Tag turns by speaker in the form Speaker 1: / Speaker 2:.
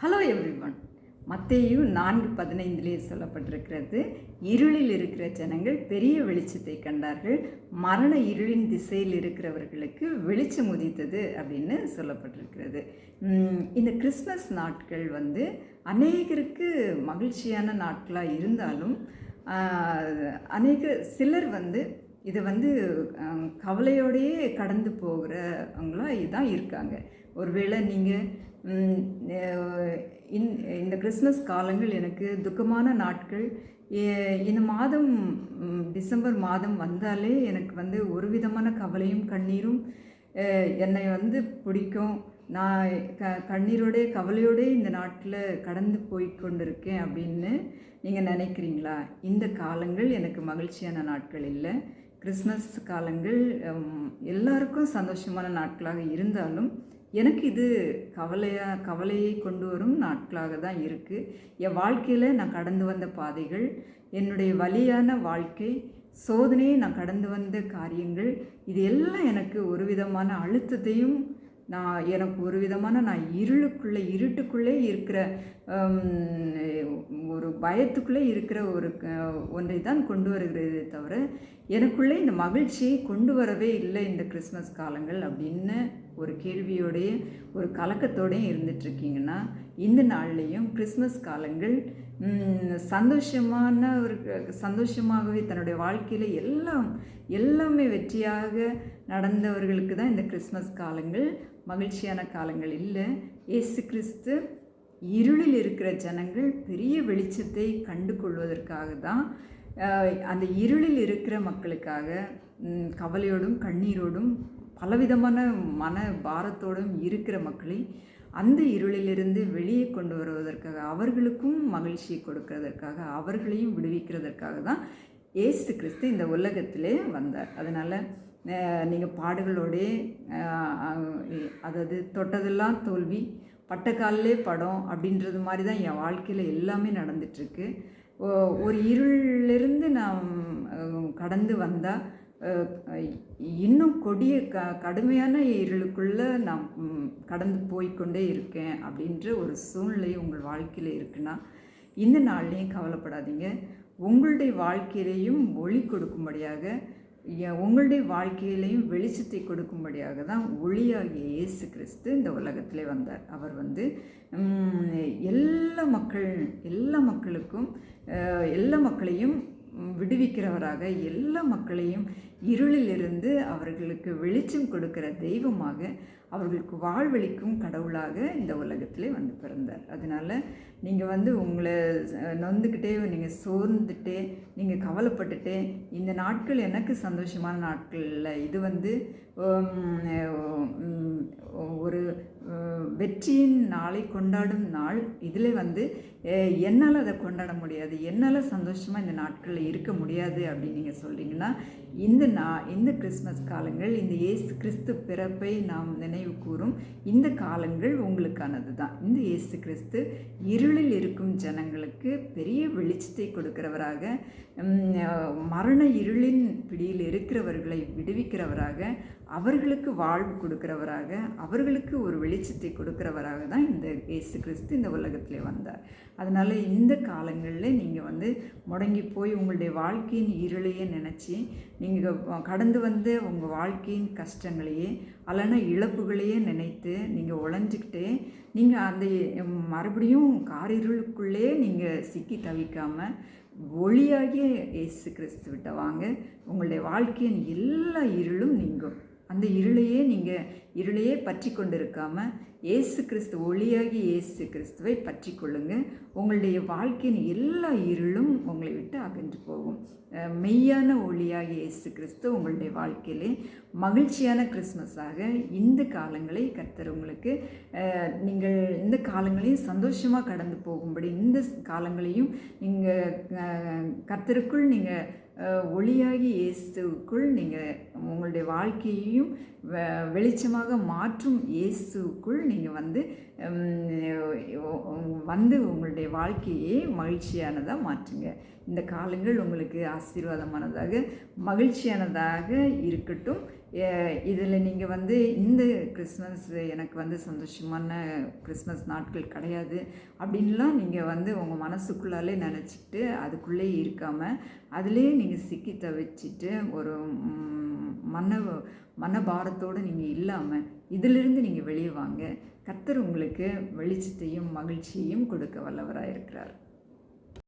Speaker 1: Hello everyone மத்தையும் நான்கு பதினைந்திலே சொல்லப்பட்டிருக்கிறது இருளில் இருக்கிற ஜனங்கள் பெரிய வெளிச்சத்தை கண்டார்கள் மரண இருளின் திசையில் இருக்கிறவர்களுக்கு வெளிச்சம் உதித்தது அப்படின்னு சொல்லப்பட்டிருக்கிறது. இந்த கிறிஸ்மஸ் நாட்கள் வந்து அநேகருக்கு மகிழ்ச்சியான நாட்களாக இருந்தாலும் அநேக சிலர் வந்து இதை வந்து கவலையோடையே கடந்து போகிறவங்களாக இதான் இருக்காங்க. ஒருவேளை நீங்கள் இந்த கிறிஸ்மஸ் காலங்கள் எனக்கு துக்கமான நாட்கள். ஏ- இந்த மாதம் டிசம்பர் மாதம் வந்தாலே எனக்கு வந்து ஒரு விதமான கவலையும் கண்ணீரும் என்னை வந்து பிடிக்கும். நான் க கண்ணீரோடே கவலையோடே இந்த நாட்டில் கடந்து போய் கொண்டிருக்கேன் அப்படின்னு நீங்கள் நினைக்கிறீங்களா? இந்த காலங்கள் எனக்கு மகிழ்ச்சியான நாட்கள் இல்லை. கிறிஸ்மஸ் காலங்கள் எல்லாருக்கும் சந்தோஷமான நாட்களாக இருந்தாலும் எனக்கு இது கவலையாக கவலையை கொண்டு வரும் நாட்களாக தான் இருக்குது என் வாழ்க்கையில் நான் கடந்து வந்த பாதைகள் என்னுடைய வழியான வாழ்க்கை சோதனையை நான் கடந்து வந்த காரியங்கள் இது எல்லாம் எனக்கு ஒரு விதமான அழுத்தத்தையும் நான் எனக்கு ஒரு விதமான நான் இருளுக்குள்ளே இருட்டுக்குள்ளே இருக்கிற ஒரு பயத்துக்குள்ளே இருக்கிற ஒரு ஒன்றை தான் கொண்டு வருகிறதே தவிர எனக்குள்ளே இந்த மகிழ்ச்சியை கொண்டு வரவே இல்லை இந்த கிறிஸ்மஸ் காலங்கள் அப்படின்னு ஒரு கேள்வியோடைய ஒரு கலக்கத்தோடையும் இருந்துட்டுருக்கீங்கன்னா இந்த நாள்லேயும் கிறிஸ்மஸ் காலங்கள் சந்தோஷமான ஒரு சந்தோஷமாகவே தன்னுடைய வாழ்க்கையில் எல்லாம் எல்லாமே வெற்றியாக நடந்தவர்களுக்கு தான் இந்த கிறிஸ்மஸ் காலங்கள். மகிழ்ச்சியான காலங்கள் இல்லை. இயேசு கிறிஸ்து இருளில் இருக்கிற ஜனங்கள் பெரிய வெளிச்சத்தை கண்டு கொள்வதற்காக தான் அந்த இருளில் இருக்கிற மக்களுக்காக கவலையோடும் கண்ணீரோடும் பலவிதமான மன பாரத்தோடும் இருக்கிற மக்களை அந்த இருளிலிருந்து வெளியே கொண்டு வருவதற்காக அவர்களுக்கும் மகிழ்ச்சியை கொடுக்கறதற்காக அவர்களையும் விடுவிக்கிறதற்காக தான் ஏசு கிறிஸ்து இந்த உலகத்திலே வந்தார். அதனால் நீங்கள் பாடுகளோடே அதாவது தொட்டதெல்லாம் தோல்வி பட்டக்காலிலே படம் அப்படின்றது மாதிரி தான் என் வாழ்க்கையில் எல்லாமே நடந்துட்டுருக்கு. ஒரு இருளிலிருந்து நான் கடந்து வந்தால் இன்னும் கொடிய க கடுமையான இருளுக்குள்ளே நான் கடந்து போய்க்கொண்டே இருக்கேன் அப்படின்ற ஒரு சூழ்நிலை உங்கள் வாழ்க்கையில் இருக்குன்னா இந்த நாள்லேயும் கவலைப்படாதீங்க. உங்களுடைய வாழ்க்கையிலையும் ஒளி கொடுக்கும்படியாக உங்களுடைய வாழ்க்கையிலையும் வெளிச்சத்தை கொடுக்கும்படியாக தான் ஒளியாகிய இயேசு கிறிஸ்து இந்த உலகத்திலே வந்தார். அவர் வந்து எல்லா மக்கள் எல்லா மக்களுக்கும் எல்லா மக்களையும் விடுவிக்கிறவராக எல்லா மக்களையும் இருளிலிருந்து அவர்களுக்கு வெளிச்சம் கொடுக்கிற தெய்வமாக அவர்களுக்கு வாழ்வளிக்கும் கடவுளாக இந்த உலகத்திலே வந்து பிறந்தார். அதனால் நீங்கள் வந்து உங்களை நொந்துக்கிட்டே நீங்கள் சோர்ந்துட்டே நீங்கள் கவலைப்பட்டுட்டே இந்த நாட்கள் எனக்கு சந்தோஷமான நாட்களில் இது வந்து ஒரு வெற்றியின் நாளை கொண்டாடும் நாள். இதில் வந்து என்னால் அதை கொண்டாட முடியாது. என்னால் சந்தோஷமாக இந்த நாட்களில் இருக்க முடியாது அப்படின்னு நீங்கள் சொல்கிறீங்கன்னா இந்த நா இந்த கிறிஸ்மஸ் காலங்கள் இந்த இயேசு கிறிஸ்து பிறப்பை நாம் நினைவு கூறும் இந்த காலங்கள் உங்களுக்கானது தான் இந்த இயேசு கிறிஸ்து இருளில் இருக்கும் ஜனங்களுக்கு பெரிய வெளிச்சத்தை கொடுக்கிறவராக மரண இருளின் பிடியில் இருக்கிறவர்களை விடுவிக்கிறவராக அவர்களுக்கு வாழ்வு கொடுக்கிறவராக அவர்களுக்கு ஒரு வெளிச்சத்தை கொடுக்கிறவராக தான் இந்த இயேசு கிறிஸ்து இந்த உலகத்திலே வந்தார். அதனால் இந்த காலங்களில் நீங்கள் வந்து முடங்கி போய் உங்களுடைய வாழ்க்கையின் இருளையே நினச்சி நீங்கள் கடந்து வந்து உங்கள் வாழ்க்கையின் கஷ்டங்களையே அல்லனா உங்களையே நினைத்து நீங்கள் உழைஞ்சிக்கிட்டே நீங்கள் அந்த மறுபடியும் காரிருளுக்குள்ளே நீங்கள் சிக்கி தவிக்காமல் ஒளியாகிய இயேசு கிறிஸ்துவிட்ட வாங்க. உங்களுடைய வாழ்க்கையின் எல்லா இருளும் நீங்கும். அந்த இருளையே நீங்கள் இருளையே பற்றி கொண்டு இருக்காமல் இயேசு கிறிஸ்து ஒளியாகி இயேசு கிறிஸ்துவை பற்றி கொள்ளுங்கள் உங்களுடைய வாழ்க்கையின் எல்லா இருளும் அகன்று போகும். மெய்யான ஒளியாக இயேசு கிறிஸ்து உங்களுடைய வாழ்க்கையிலே மகிழ்ச்சியான கிறிஸ்மஸாக இந்த காலங்களை கர்த்தர் உங்களுக்கு நீங்கள் இந்த காலங்களையும் சந்தோஷமாக கடந்து போகும்படி இந்த காலங்களையும் நீங்கள் கர்த்தருக்குள் நீங்கள் ஒளியாகி இயேசுக்குள் நீங்கள் உங்களுடைய வாழ்க்கையையும் வெ- வெளிச்சமாக மாற்றும் இயேசுக்குள் நீங்கள் வந்து வந்து உங்களுடைய வாழ்க்கையை மகிழ்ச்சியானதாக மாற்றுங்க. இந்த காலங்கள் உங்களுக்கு ஆசீர்வாதமானதாக மகிழ்ச்சியானதாக இருக்கட்டும். இதில் நீங்கள் வந்து இந்த கிறிஸ்மஸ் எனக்கு வந்து சந்தோஷமான கிறிஸ்மஸ் நாட்கள் கிடையாது அப்படின்லாம் நீங்கள் வந்து உங்கள் மனசுக்குள்ளாலே நினச்சிட்டு அதுக்குள்ளே இருக்காமல் அதிலே நீங்கள் சிக்கி தவிச்சிட்டு ஒரு மன மனபாரத்தோடு நீங்கள் இல்லாமல் இதிலிருந்து நீங்கள் வெளியே வாங்க. கத்தர் உங்களுக்கு வெளிச்சத்தையும் மகிழ்ச்சியையும் கொடுக்க வல்லவராக இருக்கிறார்